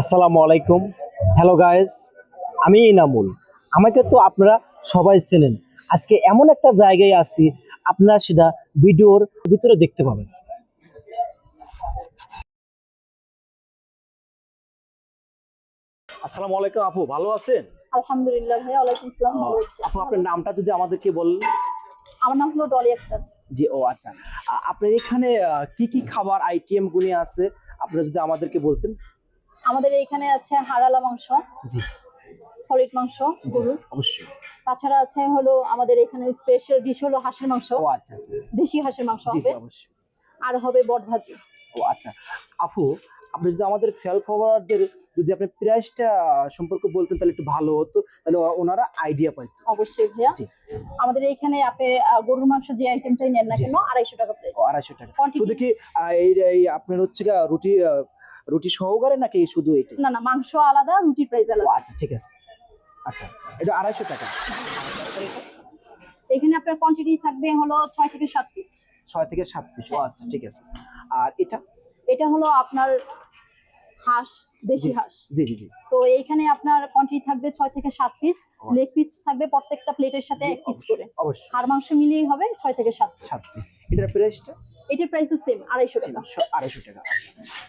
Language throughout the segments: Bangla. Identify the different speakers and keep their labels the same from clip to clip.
Speaker 1: আসসালামু আলাইকুম। হ্যালো গাইস আমি ইনামুল। আমাকে তো আপনারা সবাই চেনেন। আজকে এমন একটা জায়গায় আছি আপনারা সেটা ভিডিওর ভিতরে দেখতে পাবেন। আসসালামু আলাইকুম আপু ভালো আছেন?
Speaker 2: আলহামদুলিল্লাহ ভাই ওয়ালাইকুম আসসালাম ভালো আছি।
Speaker 1: আপু আপনার নামটা যদি আমাদেরকে বলেন।
Speaker 2: আমার নাম হলো ডলি আক্তার।
Speaker 1: জি ও আচ্ছা। আপনার এখানে কি কি খাবার আইটেম গুলি আছে? আপনারা যদি আমাদেরকে বলতেন।
Speaker 2: আমাদের এখানে আছে হাড়ালা মাংস।
Speaker 1: জি।
Speaker 2: সলিড মাংস গরু
Speaker 1: অবশ্যই।
Speaker 2: তাছাড়া আছে হলো আমাদের এখানে স্পেশাল ডিশ হলো হাঁসের মাংস।
Speaker 1: ও আচ্ছা আচ্ছা।
Speaker 2: দেশি হাঁসের মাংস হবে।
Speaker 1: অবশ্যই।
Speaker 2: আর হবে বট ভাজি
Speaker 1: ও আচ্ছা। আপু আপনি যদি আমাদের ফেল ফরওয়ার্ডদের যদি আপনি প্রাইসটা সম্পর্কে বলতেন তাহলে একটু ভালো হতো তাহলে ওনারা আইডিয়া পাইতো।
Speaker 2: অবশ্যই ভাইয়া। আমাদের এখানে আপনি গরুর মাংস যে আইটেমটাই নেন না কেন আড়াইশো টাকা
Speaker 1: ও আড়াইশো টাকা? শুধু কি এই এই আপনার হচ্ছে রুটি রুটি সহকারে নাকি শুধু এটা
Speaker 2: না না মাংস আলাদা রুটির প্রাইস আলাদা।
Speaker 1: আচ্ছা ঠিক আছে। আচ্ছা এটা আড়াইশো টাকা।
Speaker 2: এখানে আপনার কোয়ান্টিটি থাকবে হলো ছয় থেকে সাত পিস
Speaker 1: ছয় থেকে সাত পিস ও আচ্ছা ঠিক আছে। আর এটা?
Speaker 2: এটা হলো আপনার হাঁস দেশি হাঁস।
Speaker 1: জি জি জি।
Speaker 2: তো এইখানে আপনার কোয়ান্টিটি থাকবে ছয় থেকে সাত পিস
Speaker 1: আচ্ছা।
Speaker 2: লেগ পিস থাকবে প্রত্যেকটা প্লেটের সাথে এক পিস করে।
Speaker 1: অবশ্যই।
Speaker 2: হাড় মাংস মিলিয়ে হবে ছয় থেকে সাত
Speaker 1: সাত পিস এটার প্রাইসটা
Speaker 2: এটার প্রাইস সেম আড়াইশো টাকা।
Speaker 1: আড়াইশো টাকা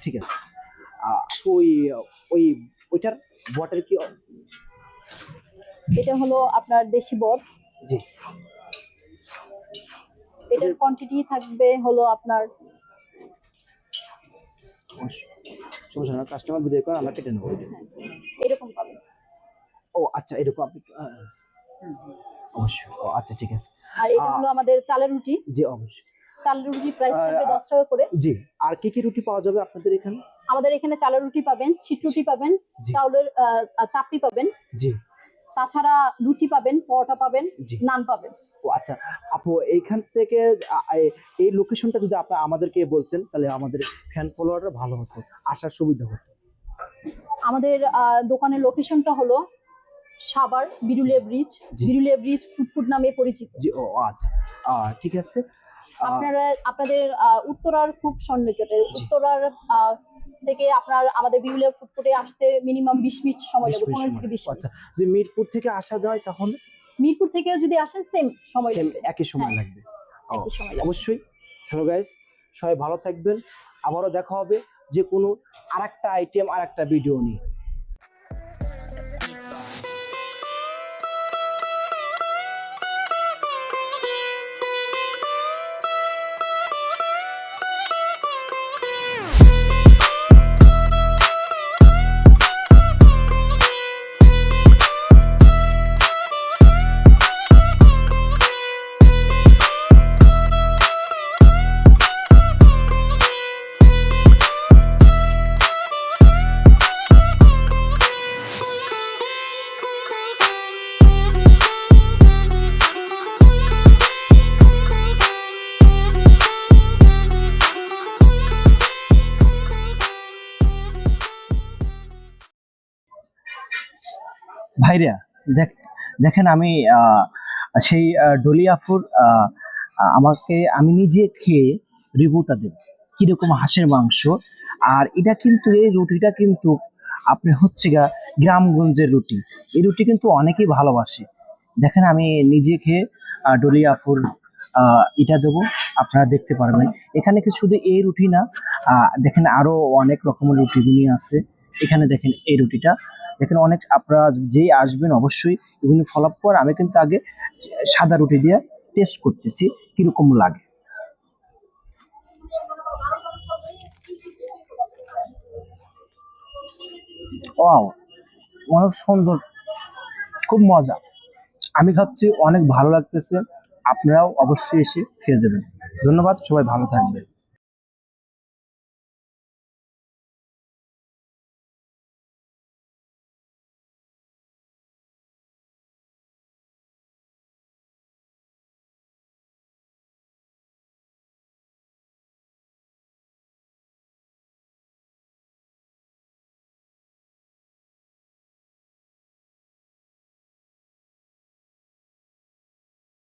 Speaker 1: ঠিক আছে। ওই ওই ওইটার বটের কি
Speaker 2: এটা হলো আপনার দেশি বট
Speaker 1: জি।
Speaker 2: এটার কোয়ান্টিটি থাকবে হলো আপনার।
Speaker 1: সমস্যা। না কাস্টমার বিদায় করে আমরা কেটে নেব
Speaker 2: এরকম পাবেন
Speaker 1: ও আচ্ছা এরকম আপনি অবশ্যই। ও আচ্ছা ঠিক আছে।
Speaker 2: আর হলো আমাদের চালের রুটি।
Speaker 1: জি অবশ্যই।
Speaker 2: চালের রুটি প্রাইস থাকবে দশ টাকা করে।
Speaker 1: জি আর কি কি রুটি পাওয়া যাবে আপনাদের এখানে?
Speaker 2: আমাদের এখানে চালের রুটি পাবেন ছিট রুটি পাবেন চাউলের চাপড়ি পাবেন।
Speaker 1: জি।
Speaker 2: তাছাড়া লুচি পাবেন পরোটা পাবেন নান পাবেন।
Speaker 1: ও আচ্ছা। আপু এইখান থেকে এই লোকেশনটা যদি আপনি আমাদেরকে বলতেন তাহলে আমাদের ফ্যান ফলোয়াররা ভালো হতো আসার সুবিধা হতো।
Speaker 2: আমাদের দোকানের লোকেশনটা হলো সাবার বিরুলিয়া ব্রিজ
Speaker 1: জি।
Speaker 2: বিরুলিয়া ব্রিজ ফুটফুট নামে পরিচিত।
Speaker 1: জি ও আচ্ছা। ঠিক আছে।
Speaker 2: আপনারা আপনাদের উত্তরার খুব সন্নিকটে উত্তরার থেকে আপনার আমাদের বিভিন্ন ফুটফুটে আসতে মিনিমাম বিশ মিনিট সময় লাগবে পনেরো থেকে বিশ
Speaker 1: আচ্ছা যদি মিরপুর থেকে আসা যায় তাহলে?
Speaker 2: মিরপুর থেকে যদি আসেন সেম সময়
Speaker 1: সেম একই সময়
Speaker 2: হ্যাঁ।
Speaker 1: লাগবে।
Speaker 2: সময় লাগবে।
Speaker 1: অবশ্যই। হ্যালো গাইস সবাই ভালো থাকবেন। আবারও দেখা হবে যে কোনো আরেকটা আইটেম আর একটা ভিডিও নিয়ে। ভাইরা, দেখ, দেখেন আমি সেই ডলিয়াফুর আমাকে, আমি নিজে খেয়ে রিভিউটা দেব। কীরকম হাঁসের মাংস। আর এটা কিন্তু, এই রুটিটা কিন্তু আপনি হচ্ছে গা গ্রামগঞ্জের রুটি। এই রুটি কিন্তু অনেকেই ভালোবাসে। দেখেন আমি নিজে খেয়ে ডলিয়াফুর এটা দেবো। আপনারা দেখতে পারবেন। এখানে কি শুধু এই রুটি না দেখেন আরও অনেক রকমের রুটিগুলি আছে। এখানে দেখেন এই রুটিটা। দেখেন অনেক আপনারা যেই আসবেন অবশ্যই এগুলি ফলো আপ পর আমি কিন্তু আগে সাদা রুটি দিয়ে টেস্ট করতেছি, কীরকম লাগে। ওয়াও অনেক সুন্দর, খুব মজা। আমি খাচ্ছি অনেক ভালো লাগতেছে, আপনারাও অবশ্যই এসে খেয়ে যাবেন। ধন্যবাদ, সবাই ভালো থাকবেন।